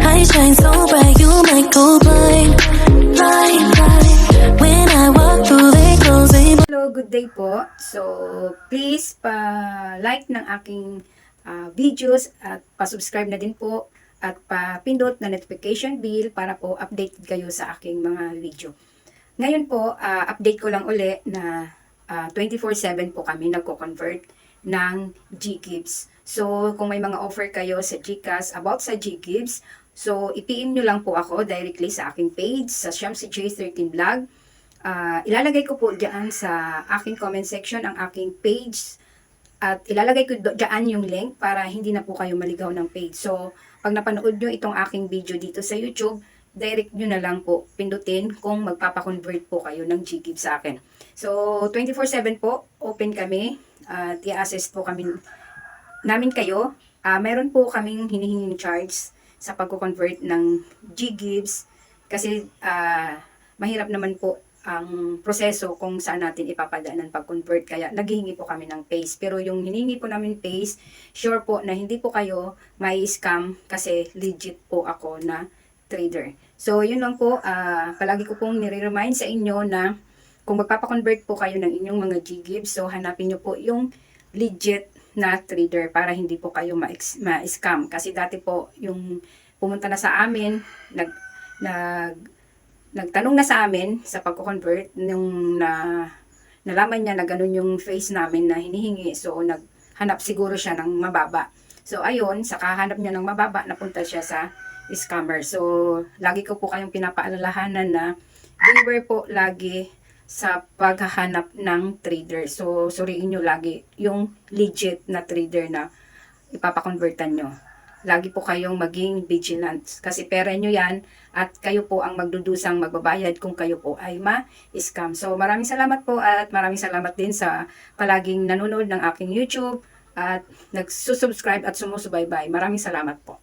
I shine so bright, you might go blind. Blind, blind. When I walk through, they close, they Hello, good day po. So, please pa-like ng aking ah, videos at pa-subscribe na din po at pa-pindot na notification bell para po updated kayo sa aking mga video. Ngayon po, ah, update ko lang uli na ah, 24/7 po kami nagko-convert ng Ggives. So, kung may mga offer kayo sa Gcash about sa Ggives, so i-PM nyo lang po ako directly sa aking page sa Shamsi J13 Vlog. Ah, ilalagay ko po diyan sa aking comment section ang aking page at ilalagay ko diyan yung link para hindi na po kayo maligaw ng page. So, pag napanood nyo itong aking video dito sa YouTube, direct nyo na lang po pindutin kung magpapakonvert po kayo ng GGIF sa akin. So, 24-7 po, open kami at i-assist po kami namin kayo. Ah, meron po kaming hinihinging charge sa pagko-convert ng GGIFs kasi ah, mahirap naman po ang proseso kung saan natin ipapadaan ng pag-convert. Kaya naghihingi po kami ng paste. Pero yung hiningi po namin paste, sure po na hindi po kayo may scam kasi legit po ako na trader. So, yun lang po. ah, palagi ko pong nire-remind sa inyo na kung magpapakonvert po kayo ng inyong mga GGIF, so hanapin nyo po yung legit na trader para hindi po kayo ma-scam. Kasi dati po, yung pumunta na sa amin, nag, nag, nagtanong na sa amin sa pagko-convert nung na nalaman niya na ganun yung face namin na hinihingi. So, naghanap siguro siya ng mababa. So, ayun, sa kahanap niya ng mababa, napunta siya sa scammer. So, lagi ko po kayong pinapaalalahanan na beware po lagi sa paghahanap ng trader. So, suriin nyo lagi yung legit na trader na ipapakonvertan nyo. Lagi po kayong maging vigilant kasi pera nyo yan at kayo po ang magdudusang magbabayad kung kayo po ay ma-scam. So maraming salamat po at maraming salamat din sa palaging nanonood ng aking YouTube at nagsusubscribe at sumusubaybay. Maraming salamat po.